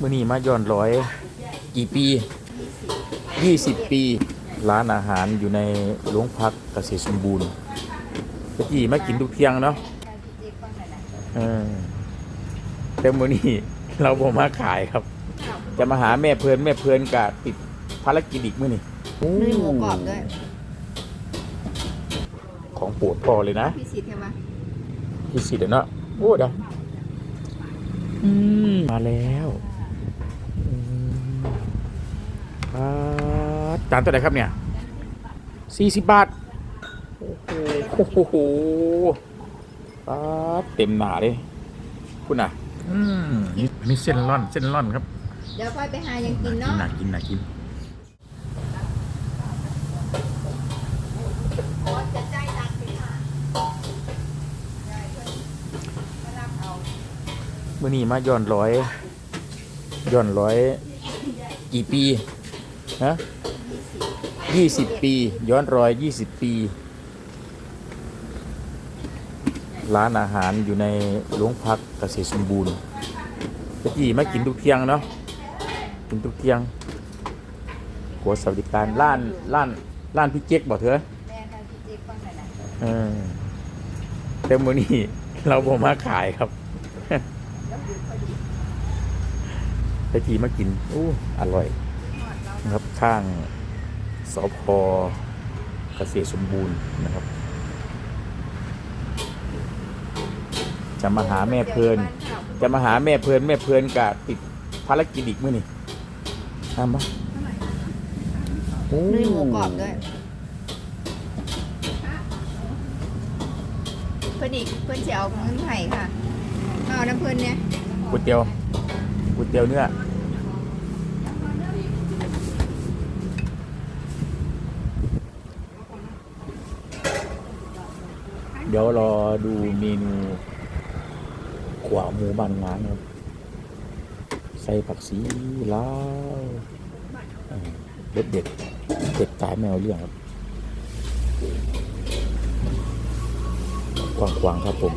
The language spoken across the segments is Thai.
มื่อนี้มาย้อนร้อย กี่ปียี่สิบปี ร้านอาหารอยู่ในโรงพักเกษตรสมบูรณ์เมื่อกี้มากินทุกเที่ยงเนาะเออแต่มื่อนี้เราบ่มาขายครับ จะมาหาแม่เพลินแม่เพลินกะติดภารกิจอีกมื่อนี้โอ้มีหมูกรอบด้วย ของโปรดพ่อเลยนะพี่สิทธิ์ใช่ไหมพี่สิเดี๋ยวเนาะโอ้เดี๋ยวอืมมาแล้วอืมอ่า จานตัวไหนครับเนี่ยสี่สิบบาท โอ้โหโอ้โหอ่าเต็มหนาเลยคุณน่ะ อืมนี่อันนี่เส้นร่อน เส้นร่อนครับเดี๋ยวค่อยไปหายังกินเนาะน่ากินน่ากินจะใจดังไปค่ะมื่อนี้มาย้อนร้อยย้อนร้อย กี่ปี ฮะ ยี่สิบปี ย้อนรอยยี่สิบปี ร้านอาหารอยู่ในโรงพักเกษตรสมบูรณ์เมื่อกี้มากินทุกเที่ยงเนาะกินทุกเที่ยงหัวสวัสดิการร้านร้านร้านพี่เจ๊กบอกเถอะแม่ค่ะพี่จิ๊กฟังหน่อยนะเออแต่มื้อนี้เราบ่มาขายครับไปทีมากินอู้อร่อยนะครับข้าง สพเกษตรสมบูรณ์นะครับ จะมาหาแม่เพลิน จะมาหาแม่เพลิน แม่เพลินกะติดภารกิจอีกมื้อนี่ทำปะโอ้มีหมูกรอบด้วยเพื่อนอีกเพื่อนจะเอาเงินไผ่ค่ะเอาน้ำเพื่อนเนี่ยก๋วยเตี๋ยวก๋วยเตี๋ยวเนื้อ เดี๋ยวรอดูเมนูขวาหมูบานงานครับ ใส่ผักชีลาวเด็ดเด็ดเด็ดตายแมวเรื่องครับกวางๆครับผม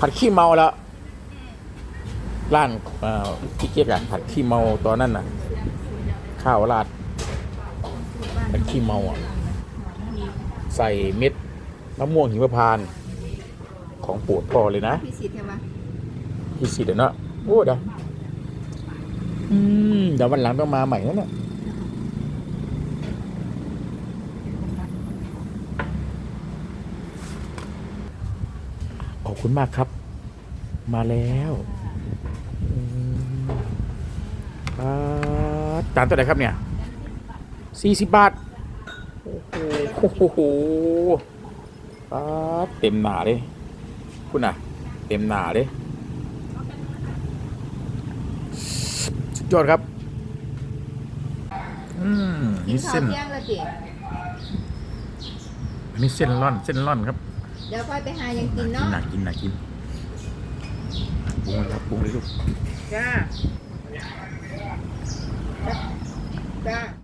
ผัดขี้เมาแล้วร้านอ่อพี่เกียกอะผัดขี้เมาตอนนั้นน่ะข้าวราด ผัดขี้เมาอะใส่เม็ดมะม่วงหิมพานต์ของโปรดพ่อเลยนะพี่สิทธิ์ใช่ไหมพี่สิเดี๋ยวเนาะโอ้เดี๋ยวอืมเดี๋ยววันหลังต้องมาใหม่แล้วเนี่ยขอบคุณมากครับ มาแล้วอืมอ่าจานตัวไหนครับเนี่ยสี่สิบบาท โอ้โหโอ้โหอ่าเต็มหนาเลยคุณน่ะ เต็มหนาเลยสุดยอดครับ อืมกินนี่ข้าเส้วนเที่ยงแล้วจิอันนี้เส้นร่อน เส้นร่อนครับเดี๋ยวค่อยไปหายังกินน่าเนาะน่ากินน่ากินปรุงเลยครับปรุงเลยลูกจ้าจ้า